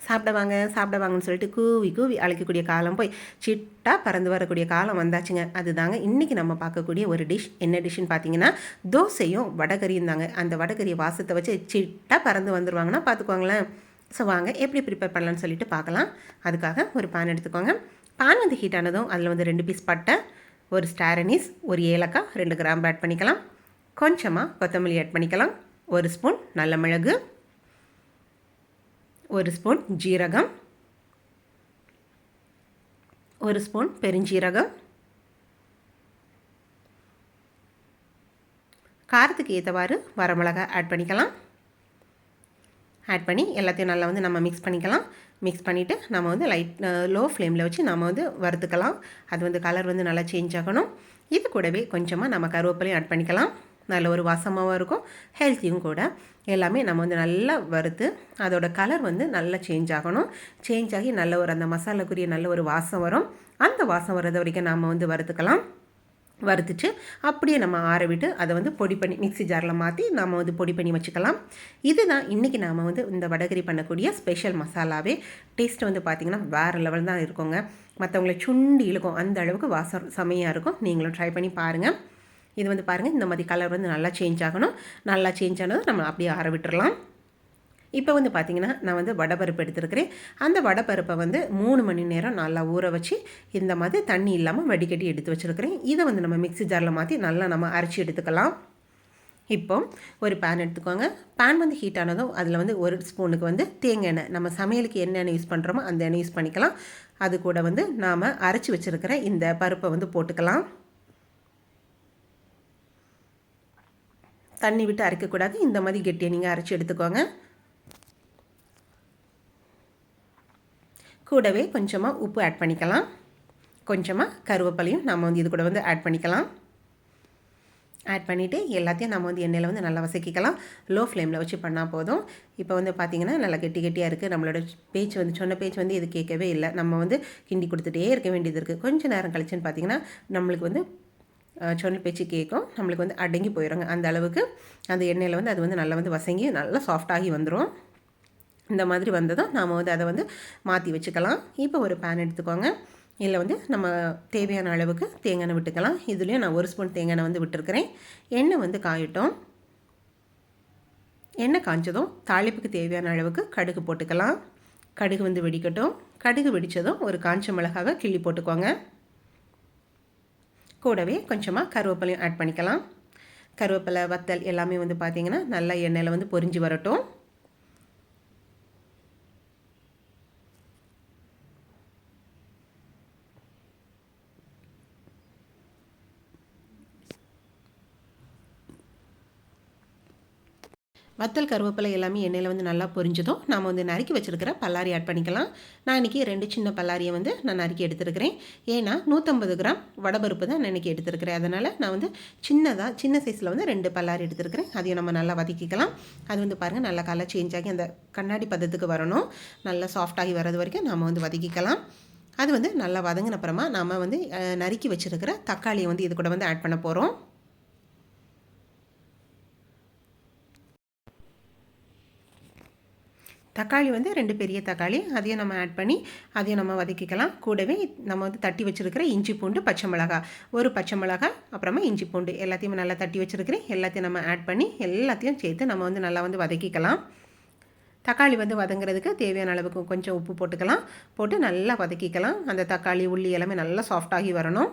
சாப்பிட வாங்க சாப்பிட வாங்கன்னு சொல்லிட்டு கூவி கூவி அழைக்கக்கூடிய காலம் போய் சிட்டா பறந்து வரக்கூடிய காலம் வந்தாச்சுங்க. அதுதாங்க இன்றைக்கி நம்ம பார்க்கக்கூடிய ஒரு டிஷ் என்ன டிஷ்ஷுன்னு பார்த்தீங்கன்னா தோசையும் வடகரியும் தாங்க. அந்த வடகரியை வாசத்தை வச்சு சிட்டா பறந்து வந்துடுவாங்கன்னா பார்த்துக்கோங்களேன். ஸோ வாங்க எப்படி ப்ரிப்பேர் பண்ணலான்னு சொல்லிட்டு பார்க்கலாம். அதுக்காக ஒரு பான் எடுத்துக்கோங்க. பான் வந்து ஹீட் ஆனதும் அதில் வந்து ரெண்டு பீஸ் பட்டை ஒரு ஸ்டாரனிஸ் ஒரு ஏலக்காய் ரெண்டு கிராம்பு ஆட் பண்ணிக்கலாம். கொஞ்சமாக கொத்தமல்லி ஆட் பண்ணிக்கலாம். ஒரு ஸ்பூன் நல்ல மிளகு ஒரு ஸ்பூன் ஜீரகம். ஒரு ஸ்பூன் பெருஞ்சீரகம். காரத்துக்கு ஏற்றவாறு வரமிளகாய் ஆட் பண்ணிக்கலாம். ஆட் பண்ணி எல்லாத்தையும் நல்லா வந்து நம்ம மிக்ஸ் பண்ணிக்கலாம். மிக்ஸ் பண்ணிவிட்டு நம்ம வந்து லைட் லோ ஃப்ளேமில் வச்சு நம்ம வந்து வறுத்துக்கலாம். அது வந்து கலர் வந்து நல்லா சேஞ்ச் ஆகணும். இது கூடவே கொஞ்சமாக நம்ம கருவேப்பிலையும் ஆட் பண்ணிக்கலாம். நல்ல ஒரு வாசமாகவும் இருக்கும் ஹெல்த்தியும் கூட. எல்லாமே நம்ம வந்து நல்லா வறுத்து அதோட கலர் வந்து நல்லா சேஞ்ச் ஆகணும். சேஞ்ச் ஆகி நல்ல ஒரு அந்த மசாலாக்குரிய நல்ல ஒரு வாசம் வரும். அந்த வாசம் வர்றது வரைக்கும் நாம் வந்து வறுத்துக்கலாம். வறுத்துட்டு அப்படியே நம்ம ஆற விட்டு அதை வந்து பொடி பண்ணி மிக்சி ஜாரில் மாற்றி நாம் வந்து பொடி பண்ணி வச்சுக்கலாம். இதுதான் இன்றைக்கி நாம் வந்து இந்த வடகரி பண்ணக்கூடிய ஸ்பெஷல் மசாலாவே. டேஸ்ட் வந்து பார்த்திங்கன்னா வேறு லெவல் தான் இருக்குங்க. மற்றவங்களை சுண்டி இழுக்கும். அந்த அளவுக்கு வாசம் செமையாக இருக்கும். நீங்களும் ட்ரை பண்ணி பாருங்கள் இது வந்து பாருங்கள் இந்த மாதிரி கலர் வந்து நல்லா சேஞ்ச் ஆகணும். நல்லா சேஞ்ச் ஆனதும் நம்ம அப்படியே ஆற விட்டுறலாம். இப்போ வந்து பார்த்திங்கன்னா நான் வந்து வடைப்பருப்பு எடுத்துருக்கிறேன். அந்த வடைப்பருப்பை வந்து மூணு மணி நேரம் நல்லா ஊற வச்சு இந்த மாதிரி தண்ணி இல்லாமல் வடிகட்டி எடுத்து வச்சுருக்கிறேன். இதை வந்து நம்ம மிக்சி ஜாரில் மாற்றி நல்லா நம்ம அரைச்சி எடுத்துக்கலாம். இப்போ ஒரு பேன் எடுத்துக்கோங்க. பேன் வந்து ஹீட் ஆனதும் அதில் வந்து ஒரு ஸ்பூனுக்கு வந்து தேங்காய் எண்ணெய். நம்ம சமையலுக்கு என்ன எண்ணெய் யூஸ் பண்ணுறோமோ அந்த எண்ணெய் யூஸ் பண்ணிக்கலாம். அது கூட வந்து நாம் அரைச்சி வச்சுருக்கிற இந்த பருப்பை வந்து போட்டுக்கலாம். தண்ணி விட்டு அரைக்கக்கூடாது. இந்த மாதிரி கெட்டியை நீங்கள் அரைச்சி எடுத்துக்கோங்க. கூடவே கொஞ்சமாக உப்பு ஆட் பண்ணிக்கலாம். கொஞ்சமாக கருவேப்பிலையும் நம்ம வந்து இது கூட வந்து ஆட் பண்ணிக்கலாம். ஆட் பண்ணிவிட்டு எல்லாத்தையும் நம்ம வந்து எண்ணெயில் வந்து நல்லா வசக்கிக்கலாம். லோ ஃப்ளேமில் வச்சு பண்ணால் போதும். இப்போ வந்து பார்த்திங்கன்னா நல்லா கெட்டி கெட்டியாக இருக்குது நம்மளோட பேச்சு வந்து சொன்ன பேச்சு வந்து இது கேட்கவே இல்லை. நம்ம வந்து கிண்டி கொடுத்துட்டே இருக்க வேண்டியது இருக்குது கொஞ்சம் நேரம் கழிச்சுன்னு பார்த்திங்கன்னா நம்மளுக்கு வந்து சொன்ன பேச்சு கேட்கும். நம்மளுக்கு வந்து அடங்கி போயிடுங்க. அந்த அளவுக்கு அந்த எண்ணெயில் வந்து அது வந்து நல்லா வந்து வசங்கி நல்லா சாஃப்டாகி வந்துடும் இந்த மாதிரி வந்ததும் நாம் வந்து அதை வந்து மாற்றி வச்சுக்கலாம். இப்போ ஒரு பேன் எடுத்துக்கோங்க. இதில் வந்து நம்ம தேவையான அளவுக்கு தேங்காய் விட்டுக்கலாம். இதுலேயும் நான் ஒரு ஸ்பூன் தேங்காய் வந்து விட்டுருக்கிறேன். எண்ணெய் வந்து காயட்டும். எண்ணெய் காய்ச்சதும் தாளிப்புக்கு தேவையான அளவுக்கு கடுகு போட்டுக்கலாம். கடுகு வந்து வெடிக்கட்டும். கடுகு வெடித்ததும் ஒரு காஞ்ச மிளகாவை கிள்ளி போட்டுக்கோங்க. கூடவே கொஞ்சமாக கருவேப்பிலையும் ஆட் பண்ணிக்கலாம். கருவேப்பிலை வத்தல் எல்லாமே வந்து பார்த்திங்கன்னா நல்லா எண்ணெயில் வந்து பொரிஞ்சு வரட்டும். வத்தல் கருவேப்பிலை எல்லாமே எண்ணெயில் வந்து நல்லா பொரிஞ்சதும் நாம் வந்து நறுக்கி வச்சுருக்கிற பல்லாரி ஆட் பண்ணிக்கலாம். நான் இன்றைக்கி ரெண்டு சின்ன பல்லாரியை வந்து நான் நறுக்கி எடுத்துருக்கிறேன். ஏன்னா நூற்றம்பது கிராம் வடபருப்பு தான் நான் இன்றைக்கி எடுத்துருக்கிறேன். அதனால் நான் வந்து சின்னதாக சின்ன சைஸில் வந்து ரெண்டு பல்லாரி எடுத்துருக்கிறேன். அதையும் நம்ம நல்லா வதக்கிக்கலாம். அது வந்து பாருங்கள் நல்லா கலர் சேஞ்ச் ஆகி அந்த கண்ணாடி பதத்துக்கு வரணும். நல்லா சாஃப்டாகி வர்றது வரைக்கும் நாம் வந்து வதக்கிக்கலாம். அது வந்து நல்லா வதங்கின அப்புறமா நாம் வந்து நறுக்கி வச்சுருக்கிற தக்காளியை வந்து இது கூட வந்து ஆட் பண்ண போகிறோம் தக்காளி வந்து ரெண்டு பெரிய தக்காளி அதையும் நம்ம ஆட் பண்ணி அதையும் நம்ம வதக்கிக்கலாம். கூடவே நம்ம வந்து தட்டி வச்சுருக்கிற இஞ்சி பூண்டு பச்சை மிளகா. ஒரு பச்சை மிளகா அப்புறமா இஞ்சி பூண்டு. எல்லாத்தையும் நல்லா தட்டி வச்சுருக்கிறேன். எல்லாத்தையும் நம்ம ஆட் பண்ணி எல்லாத்தையும் சேர்த்து நம்ம வந்து நல்லா வந்து வதக்கிக்கலாம். தக்காளி வந்து வதங்குறதுக்கு தேவையான அளவுக்கு கொஞ்சம் உப்பு போட்டுக்கலாம். போட்டு நல்லா வதக்கிக்கலாம். அந்த தக்காளி உள்ளி எல்லாமே நல்லா சாஃப்டாகி வரணும்.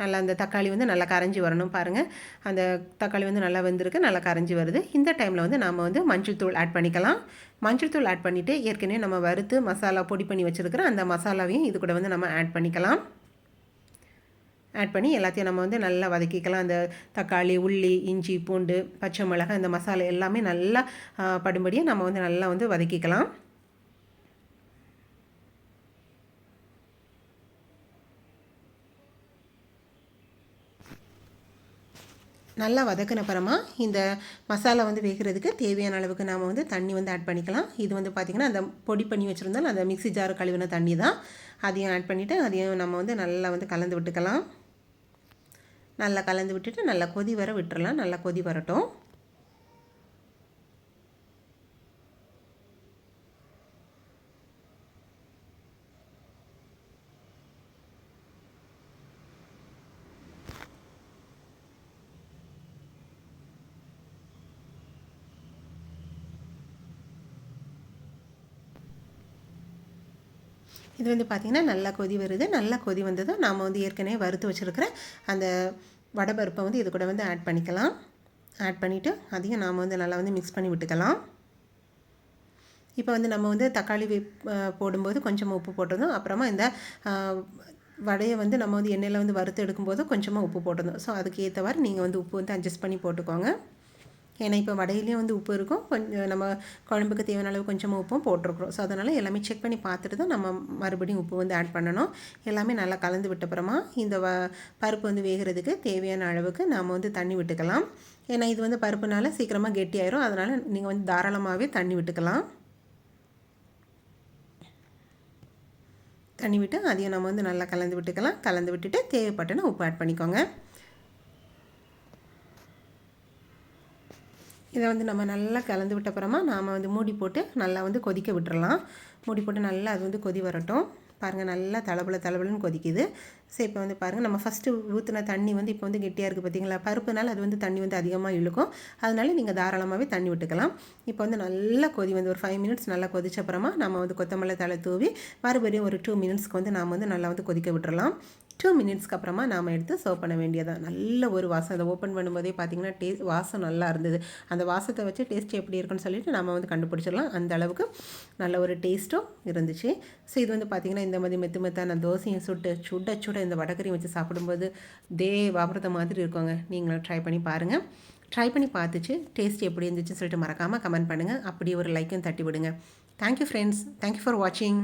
நல்லா அந்த தக்காளி வந்து நல்லா கரைஞ்சி வரணும் பாருங்கள் அந்த தக்காளி வந்து நல்லா வெந்திருக்கு நல்லா கரைஞ்சி வருது. இந்த டைமில் வந்து நாம் வந்து மஞ்சள் தூள் ஆட் பண்ணிக்கலாம். மஞ்சள் தூள் ஆட் பண்ணிவிட்டு ஏற்கனவே நம்ம வறுத்து மசாலா பொடி பண்ணி வச்சுருக்கிற அந்த மசாலாவையும் இது கூட வந்து நம்ம ஆட் பண்ணிக்கலாம். ஆட் பண்ணி எல்லாத்தையும் நம்ம வந்து நல்லா வதக்கிக்கலாம். அந்த தக்காளி உள்ளி இஞ்சி பூண்டு பச்சை மிளகாய் இந்த மசாலா எல்லாமே நல்லா படும்படியாக நம்ம வந்து நல்லா வந்து வதக்கிக்கலாம். நல்லா வதக்கினப்புறமா இந்த மசாலா வந்து வேகிறதுக்கு தேவையான அளவுக்கு நாம் வந்து தண்ணி வந்து ஆட் பண்ணிக்கலாம். இது வந்து பார்த்திங்கன்னா அந்த பொடி பண்ணி வச்சுருந்தாலும் அந்த மிக்சி ஜார் கழுவின தண்ணி தான். அதையும் ஆட் பண்ணிவிட்டு அதையும் நம்ம வந்து நல்லா வந்து கலந்து விட்டுக்கலாம். நல்லா கலந்து விட்டுட்டு நல்லா கொதி வர விட்டுறலாம். நல்லா கொதி வரட்டும். இது வந்து பார்த்திங்கன்னா நல்லா கொதி வருது. நல்லா கொதி வந்ததும் நாம் வந்து ஏற்கனவே வறுத்து வச்சுருக்கிற அந்த வடைப்பருப்பை வந்து இது கூட வந்து ஆட் பண்ணிக்கலாம். ஆட் பண்ணிவிட்டு அதையும் நாம் வந்து நல்லா வந்து மிக்ஸ் பண்ணி விட்டுக்கலாம். இப்போ வந்து நம்ம வந்து தக்காளி போடும்போது கொஞ்சமாக உப்பு போட்டிருந்தோம் அப்புறமா இந்த வடையை வந்து நம்ம வந்து எண்ணெயில் வந்து வறுத்து எடுக்கும்போது கொஞ்சமாக உப்பு போட்டிருந்தோம் ஸோ அதுக்கு ஏற்றவாறு நீங்கள் வந்து உப்பு வந்து அட்ஜஸ்ட் பண்ணி போட்டுக்கோங்க. ஏன்னா இப்போ வடையிலையும் வந்து உப்பு இருக்கும். கொஞ்சம் நம்ம குழம்புக்கு தேவையான அளவு கொஞ்சமாக உப்பும் போட்டிருக்கிறோம். ஸோ அதனால் எல்லாமே செக் பண்ணி பார்த்துட்டு தான் நம்ம மறுபடியும் உப்பு வந்து ஆட் பண்ணணும். எல்லாமே நல்லா கலந்து விட்டப்புறமா இந்த வ பருப்பு வந்து வேகிறதுக்கு தேவையான அளவுக்கு நாம் வந்து தண்ணி விட்டுக்கலாம். ஏன்னா இது வந்து பருப்புனால சீக்கிரமாக கெட்டியாயிரும். அதனால் நீங்கள் வந்து தாராளமாகவே தண்ணி விட்டுக்கலாம். தண்ணி விட்டு அதையும் நம்ம வந்து நல்லா கலந்து விட்டுக்கலாம். கலந்து விட்டுட்டு தேவைப்பட்டனா உப்பு ஆட் பண்ணிக்கோங்க. இதை வந்து நம்ம நல்லா கலந்து விட்ட அப்புறமா நாம் வந்து மூடி போட்டு நல்லா வந்து கொதிக்க விட்டுறலாம். மூடி போட்டு நல்லா அது வந்து கொதி வரட்டும். பாருங்கள் நல்லா தளபல தளபலன்னு கொதிக்குது. ஸோ இப்போ வந்து பாருங்கள் நம்ம ஃபஸ்ட்டு ஊற்றின தண்ணி வந்து இப்போ வந்து கெட்டியாக இருக்குது பார்த்தீங்களா பருப்புனால அது வந்து தண்ணி வந்து அதிகமாக இழுக்கும். அதனால நீங்கள் தாராளமாகவே தண்ணி விட்டுக்கலாம். இப்போ வந்து நல்லா கொதி வந்து ஒரு ஃபைவ் மினிட்ஸ் நல்லா கொதிச்ச அப்புறமா நம்ம வந்து கொத்தமல்லி தலை தூவி மறுபடியும் ஒரு டூ மினிட்ஸ்க்கு வந்து நாம் வந்து நல்லா வந்து கொதிக்க விட்டுறலாம். டூ மினிட்ஸ்க்கு அப்புறமா நாம் எடுத்து சர்வ் பண்ண வேண்டியதான் நல்ல ஒரு வாசம். அதை ஓப்பன் பண்ணும்போதே பார்த்திங்கன்னா டேஸ்ட் வாசம் நல்லா இருந்தது. அந்த வாசத்தை வச்சு டேஸ்ட் எப்படி இருக்குன்னு சொல்லிட்டு நம்ம வந்து கண்டுபிடிச்சிடலாம். அந்த அளவுக்கு நல்ல ஒரு டேஸ்ட்டும் இருந்துச்சு. ஸோ இது வந்து பார்த்திங்கன்னா இந்த மாதிரி மெத்து மெத்தான தோசையும் சுட்டு சுட சுட இந்த வடக்கறியும் வச்சு சாப்பிடும்போது தே வாபரத மாதிரி இருக்குங்க. நீங்களும் ட்ரை பண்ணி பாருங்கள் ட்ரை பண்ணி பார்த்துச்சு. டேஸ்ட் எப்படி இருந்துச்சுன்னு சொல்லிட்டு மறக்காமல் கமெண்ட் பண்ணுங்கள் அப்படி ஒரு லைக்கும் தட்டி விடுங்க தேங்க்யூ ஃப்ரெண்ட்ஸ் தேங்க்யூ ஃபார் வாட்சிங்